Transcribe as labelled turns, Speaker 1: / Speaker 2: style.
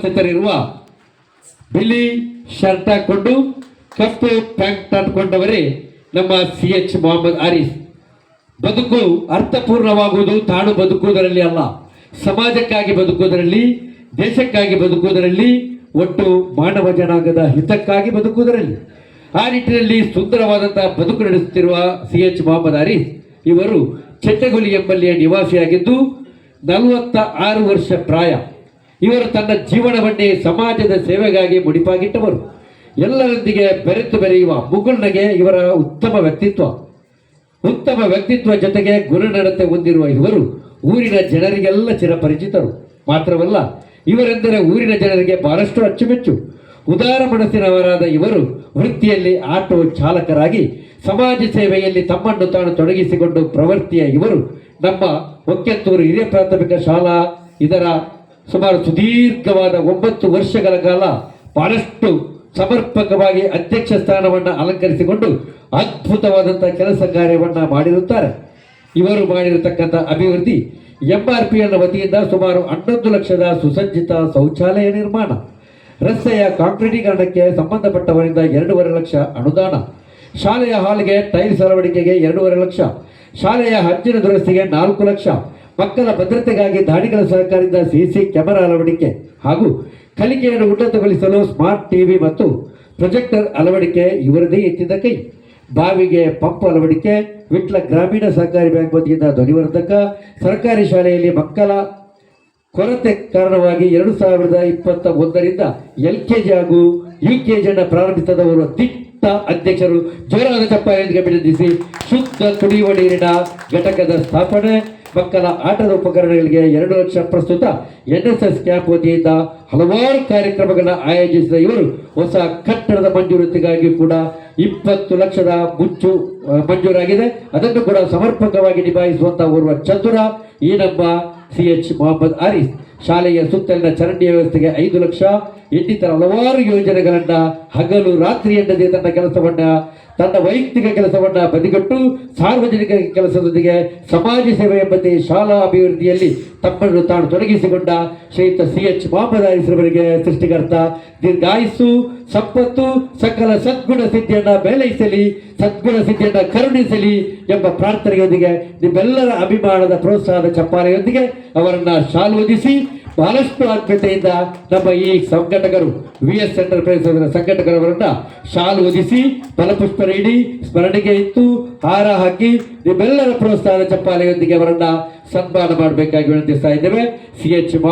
Speaker 1: ಉಪಸ್ಥಿತರಿರುವ ಬಿಳಿ ಶರ್ಟ್ ಹಾಕೊಂಡು ಕಪ್ಪು ಪ್ಯಾಂಟ್ ಹಾಕೊಂಡವರೇ ನಮ್ಮ ಸಿ ಎಚ್ ಮೊಹಮ್ಮದ್ ಆರೀಫ್. ಬದುಕು ಅರ್ಥಪೂರ್ಣವಾಗುವುದು, ತಾನು ಬದುಕುವುದರಲ್ಲಿ ಅಲ್ಲ. ಸಮಾಜಕ್ಕಾಗಿ ಬದುಕುವುದರಲ್ಲಿ, ದೇಶಕ್ಕಾಗಿ ಬದುಕುವುದರಲ್ಲಿ, ಒಟ್ಟು ಮಾನವ ಜನಾಂಗದ ಹಿತಕ್ಕಾಗಿ ಬದುಕುವುದರಲ್ಲಿ. ಆ ನಿಟ್ಟಿನಲ್ಲಿ ಸುಂದರವಾದಂತಹ ಬದುಕು ನಡೆಸುತ್ತಿರುವ ಸಿ ಎಚ್ ಮೊಹಮ್ಮದ್ ಆರೀಫ್ ಇವರು ಚಟ್ಟಗುಲಿ ಎಂಬಲ್ಲಿಯ ನಿವಾಸಿಯಾಗಿದ್ದು ನಲವತ್ತ ಆರು ವರ್ಷ ಪ್ರಾಯ ಇವರು ತನ್ನ ಜೀವನವನ್ನೇ ಸಮಾಜದ ಸೇವೆಗಾಗಿ ಮುಡಿಪಾಗಿಟ್ಟವರು. ಎಲ್ಲರೊಂದಿಗೆ ಬೆರೆತು ಬೆರೆಯುವ ಮುಗುಳ್ನಗೆ ಇವರ ಉತ್ತಮ ವ್ಯಕ್ತಿತ್ವ. ಉತ್ತಮ ವ್ಯಕ್ತಿತ್ವ ಜೊತೆಗೆ ಗುಣನಡತೆ ಹೊಂದಿರುವ ಇವರು ಊರಿನ ಜನರಿಗೆಲ್ಲ ಚಿರಪರಿಚಿತರು. ಮಾತ್ರವಲ್ಲ, ಇವರೆಂದರೆ ಊರಿನ ಜನರಿಗೆ ಬಹಳಷ್ಟು ಅಚ್ಚುಮೆಚ್ಚು. ಉದಾರ ಮನಸ್ಸಿನವರಾದ ಇವರು ವೃತ್ತಿಯಲ್ಲಿ ಆಟೋ ಚಾಲಕರಾಗಿ ಸಮಾಜ ಸೇವೆಯಲ್ಲಿ ತಮ್ಮನ್ನು ತಾನು ತೊಡಗಿಸಿಕೊಂಡು ಪ್ರವೃತ್ತಿಯ ಇವರು ನಮ್ಮ ಒಕ್ಕೆತ್ತೂರು ಹಿರಿಯ ಪ್ರಾಥಮಿಕ ಶಾಲಾ, ಇದರ ಸುಮಾರು ಸುದೀರ್ಘವಾದ ಒಂಬತ್ತು ವರ್ಷಗಳ ಕಾಲ ಬಹಳಷ್ಟು ಸಮರ್ಪಕವಾಗಿ ಅಧ್ಯಕ್ಷ ಸ್ಥಾನವನ್ನು ಅಲಂಕರಿಸಿಕೊಂಡು ಅದ್ಭುತವಾದಂತಹ ಕೆಲಸ ಕಾರ್ಯವನ್ನು ಮಾಡಿರುತ್ತಾರೆ. ಇವರು ಮಾಡಿರತಕ್ಕಂಥ ಅಭಿವೃದ್ಧಿ ಎಂ ಆರ್ ಪಿ ಎಲ್ ವತಿಯಿಂದ ಸುಮಾರು ಹನ್ನೊಂದು ಲಕ್ಷದ ಸುಸಜ್ಜಿತ ಶೌಚಾಲಯ ನಿರ್ಮಾಣ, ರಸ್ತೆಯ ಕಾಂಕ್ರೀಟೀಕರಣಕ್ಕೆ ಸಂಬಂಧಪಟ್ಟವರಿಂದ ಎರಡೂವರೆ ಲಕ್ಷ ಅನುದಾನ, ಶಾಲೆಯ ಹಾಲ್ಗೆ ಟೈಲ್ಸ್ ಅಳವಡಿಕೆಗೆ ಎರಡೂವರೆ ಲಕ್ಷ, ಶಾಲೆಯ ಹಂಚಿನ ದುರಸ್ತಿಗೆ ನಾಲ್ಕು ಲಕ್ಷ ಮಕ್ಕಳ ಭದ್ರತೆಗಾಗಿ ದಾಳಿಗಳ ಸಹಕಾರದಿಂದ ಸಿಸಿ ಕ್ಯಾಮೆರಾ ಅಳವಡಿಕೆ ಹಾಗೂ ಕಲಿಕೆಯನ್ನು ಉನ್ನತಗೊಳಿಸಲು ಸ್ಮಾರ್ಟ್ ಟಿವಿ ಮತ್ತು ಪ್ರೊಜೆಕ್ಟರ್ ಅಳವಡಿಕೆ ಇವರದೇ ಎತ್ತಿದ ಕೈ. ಬಾವಿಗೆ ಪಂಪ್ ಅಳವಡಿಕೆ, ವಿಟ್ಲ ಗ್ರಾಮೀಣ ಸಹಕಾರಿ ಬ್ಯಾಂಕ್ ವತಿಯಿಂದ ಧ್ವನಿವರ್ಧಕ, ಸರ್ಕಾರಿ ಶಾಲೆಯಲ್ಲಿ ಮಕ್ಕಳ ಕೊರತೆ ಕಾರಣವಾಗಿ ಎರಡು ಸಾವಿರದ ಇಪ್ಪತ್ತ ಒಂದರಿಂದ ಎಲ್ ಕೆ ಜಿ ಹಾಗೂ ಯು ಕೆ ಜಿಯನ್ನು ಪ್ರಾರಂಭಿಸಿದವರು ದಿಟ್ಟ ಅಧ್ಯಕ್ಷರು. ಜೋರಾದ ಚಪ್ಪಾಳೆಯೊಂದಿಗೆ ಅಭಿನಂದಿಸಿ, ಶುದ್ಧ ಕುಡಿಯುವ ನೀರಿನ ಘಟಕದ ಸ್ಥಾಪನೆ. ಮಕ್ಕಳ ಆಟದ ಉಪಕರಣಗಳಿಗೆ ಎರಡು ಲಕ್ಷ ಪ್ರಸ್ತುತ ಎನ್ ಎಸ್ ಎಸ್ ಕ್ಯಾಂಪ್ ವತಿಯಿಂದ ಹಲವಾರು ಕಾರ್ಯಕ್ರಮಗಳನ್ನು ಆಯೋಜಿಸಿದ ಇವರು ಹೊಸ ಕಟ್ಟಡದ ಮಂಜೂರಾತಿಗಾಗಿ ಕೂಡ ಇಪ್ಪತ್ತು ಲಕ್ಷದ ಮುಚ್ಚು ಮಂಜೂರಾಗಿದೆ. ಅದನ್ನು ಕೂಡ ಸಮರ್ಪಕವಾಗಿ ನಿಭಾಯಿಸುವಂತಹ ಓರ್ವ ಚತುರ ಈ ನಮ್ಮ ಸಿ ಎಚ್ ಮೊಹಮ್ಮದ್ ಆರಿಫ್ ಶಾಲೆಯ ಸುತ್ತಲಿನ ಚರಂಡಿ ವ್ಯವಸ್ಥೆಗೆ ಐದು ಲಕ್ಷ, ಇನ್ನಿತರ ಹಲವಾರು ಯೋಜನೆಗಳನ್ನ ಹಗಲು ರಾತ್ರಿ ಎನ್ನದೇ ತನ್ನ ಕೆಲಸವನ್ನ ತನ್ನ ವೈಯಕ್ತಿಕ ಕೆಲಸವನ್ನ ಬದಿಗಟ್ಟು ಸಾರ್ವಜನಿಕ ಕೆಲಸದೊಂದಿಗೆ ಸಮಾಜ ಸೇವೆ ಎಂಬಂತೆ ಶಾಲಾ ಅಭಿವೃದ್ಧಿಯಲ್ಲಿ ತಮ್ಮನ್ನು ತಾನು ತೊಡಗಿಸಿಕೊಂಡ ಶ್ರೀಯುತ ಸಿ ಎಚ್ ಮೊಹಮ್ಮದ್ ಸೃಷ್ಟಿಕರ್ತ ದೀರ್ಘಾಯುಸ್ಸು. ಸಂಪತ್ತು ಸಕಲ ಸದ್ಗುಣ ಸಿದ್ಧಿಯನ್ನ ಬೆಳೆಸಲಿ ಸದ್ಗುಣ ಸಿದ್ಧಿಯನ್ನ ಕರುಣಿಸಲಿ ಎಂಬ ಪ್ರಾರ್ಥನೆಯೊಂದಿಗೆ ನಿಮ್ಮೆಲ್ಲರ ಅಭಿಮಾನದ ಪ್ರೋತ್ಸಾಹದ ಚಪ್ಪಾಳೆಯೊಂದಿಗೆ ಅವರನ್ನ ಶಾಲೋದಿಸಿ ಬಹಳಷ್ಟು ಆತ್ಮೀಯತೆಯಿಂದ ನಮ್ಮ ಈ ಸಂಘಟಕರು ವಿ ಎಸ್ ಎಂಟರ್ಪ್ರೈಸ್ ಸಂಘಟಕರವರನ್ನ ಶಾಲು ಒದಿಸಿ ಫಲಪುಷ್ಪ ನೀಡಿ ಸ್ಮರಣೆಗೆ ಇತ್ತು, ಹಾರ ಹಾಕಿ ನಿಮ್ಮೆಲ್ಲರ ಪ್ರೋತ್ಸಾಹದ ಚಪ್ಪಾಳೆಯೊಂದಿಗೆ ಅವರನ್ನ ಸನ್ಮಾನ ಮಾಡಬೇಕಾಗಿ ವಿನಂತಿಸ್ತಾ ಇದ್ದೇವೆ. C H